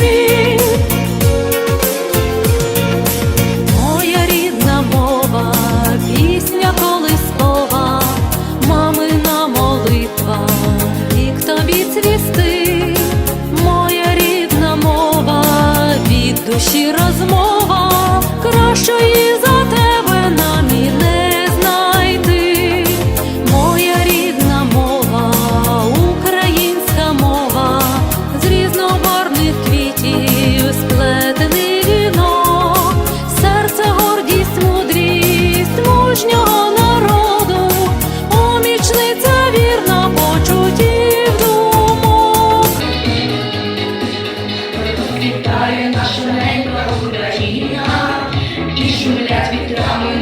me. Наша ненька Україна і шумлять вітрами.